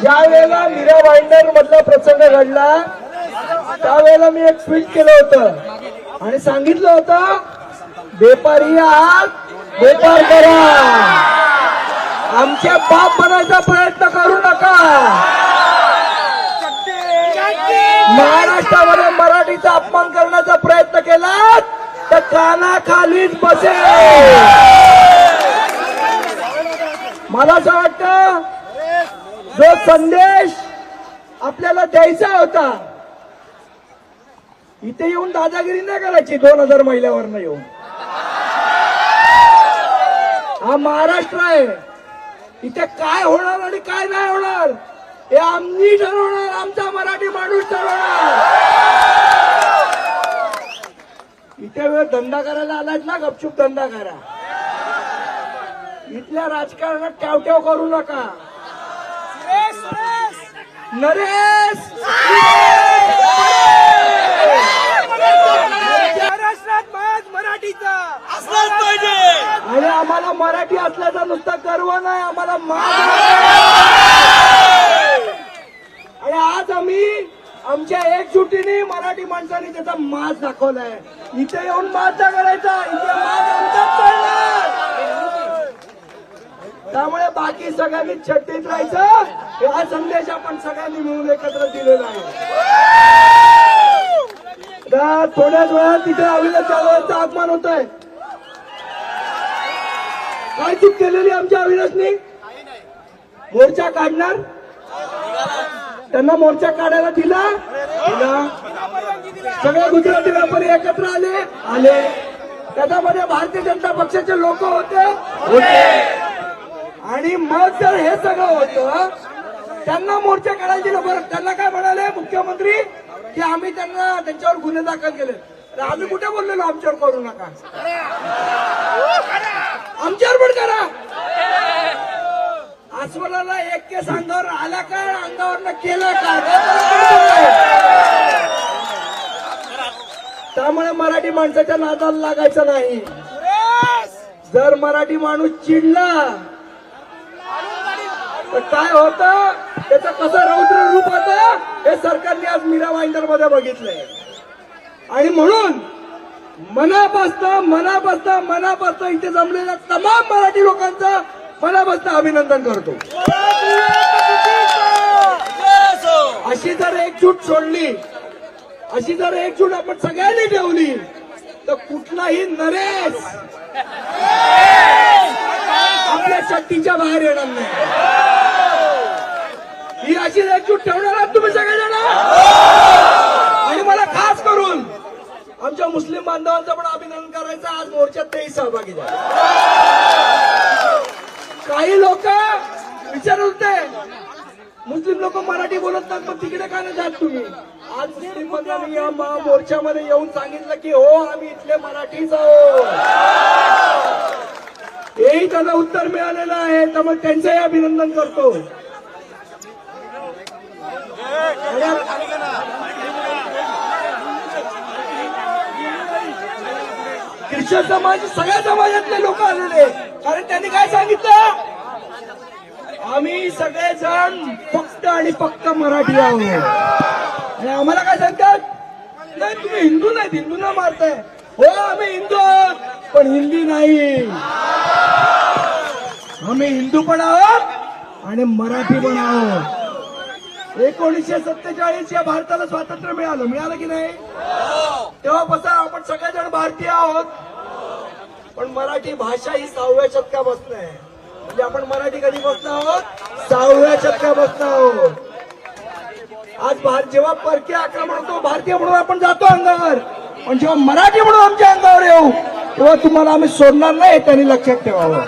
ज्यावेळेला मीरा भाईंदर मधला प्रसंग घडला त्यावेळेला मी एक ट्विट केलं होतं. आणि सांगितलं होतं बेपारी आहात बेपार करा. आमचे बाप बनायचा प्रयत्न करू नका. महाराष्ट्रामध्ये मराठीचा अपमान करण्याचा प्रयत्न केला तर कानाखालीच बसेल. मला असं वाटतं जो संदेश आपल्याला द्यायचा होता इथे येऊन दादागिरी नाही करायची दोन हजार महिल्यावर येऊन. हा महाराष्ट्र आहे. इथे काय होणार आणि काय नाही होणार हे आम्ही ठरवणार आमचा मराठी माणूस ठरवणार. इथे वेळ धंदा करायला आलात ना गपचूप धंदा करा. इथल्या राजकारणात ठेव करू नका. नरेश महाराष्ट्रात माज मराठीचा. असलाच पाहिजे. आणि आम्हाला मराठी असल्याचा नुसता गर्व नाही आम्हाला आणि आज आम्ही आमच्या एकजुटीने मराठी माणसाने त्याचा मास दाखवलाय. इथे येऊन मास करायचा इथे मास आमचाच चालणार त्यामुळे बाकी सगळ्यांनी छट्टीत राहायचं. हा संदेश आपण सगळ्यांनी मिळून एकत्र दिलेला आहे. थोड्याच वेळात तिथे अविनाश जाधवांचं आगमन होत आहे काय चूक केलेली आमच्या अविनाशनी. मोर्चा काढणार. त्यांना मोर्चा काढायला दिला. दिला. सगळे गुजराती व्यापारी एकत्र आले. आले. त्याच्यामध्ये भारतीय जनता पक्षाचे लोक होते. होते. आणि मग जर हे सगळं होतं. त्यांना मोर्चा काढायला दिला बरं. त्यांना काय म्हणाले? मुख्यमंत्री की आम्ही त्यांना त्यांच्यावर गुन्हे दाखल केले. आम्ही कुठे बोललेलो? आमच्यावर करू नका. आमच्यावर पण करा. अस्वलाला एक केस अंगावर आला का? अंगावर केलं का? त्यामुळे मराठी माणसाच्या नादाला लागायचं नाही. जर मराठी माणूस चिडला तर काय होतं? त्याचं कसं रौद्र रूप होतं? हे सरकारने आज मीरा वाईंदरमध्ये बघितलंय. आणि म्हणून मनापासनं मनापासनं मनापासनं इथे जमलेल्या तमाम मराठी लोकांचं मनापासनं अभिनंदन करतो. अशी जर एकजूट सोडली अशी जर एकजूट आपण सगळ्यांनी ठेवली तर कुठलाही नरेश आपल्या शक्तीच्या बाहेर येणार नाही. ही अशी एकजूट ठेवणार आहात तुम्ही सगळेजण? आणि मला खास करून आमच्या मुस्लिम बांधवांचं पण अभिनंदन करायचं आज मोर्चात तेही सहभागी झाले. काही लोक विचारत होते मुस्लिम लोक मराठी बोलत नाहीत पण तिकडे का नाही जात तुम्ही? आज मुस्लिम बांधवांनी या महामोर्चामध्ये येऊन सांगितलं की हो आम्ही इथले मराठीच आहोत. हेही त्यांना उत्तर मिळालेलं आहे. त्यामुळे त्यांचंही अभिनंदन करतो. ख्रिश्चन समाज सगळ्या समाजातले लोक आलेले. कारण त्यांनी काय सांगितलं? आम्ही सगळेजण फक्त आणि फक्त मराठी आहोत. आणि आम्हाला काय सांगतात? नाही तुम्ही हिंदू नाहीत हिंदूंना मारताय. हो आम्ही हिंदू आहोत पण हिंदी नाही. आम्ही हिंदू पण आहोत आणि मराठी पण आहोत. एकोणीसशे सत्तेचाळीस या भारताला स्वातंत्र्य मिळालं. मिळालं की नाही? तेव्हापासून आपण सगळेजण भारतीय आहोत. पण मराठी भाषा ही सहाव्या शतकापासून आहे. म्हणजे आपण मराठी कधी बसलो आहोत? सहाव्या शतकापासून आहोत. आज भारत जेव्हा परकीय आक्रमण होतो भारतीय म्हणून आपण जातो अंगावर. पण जेव्हा मराठी म्हणून आमच्या अंगावर येऊ तेव्हा तुम्हाला आम्ही सोडणार नाही त्यांनी लक्षात ठेवावं.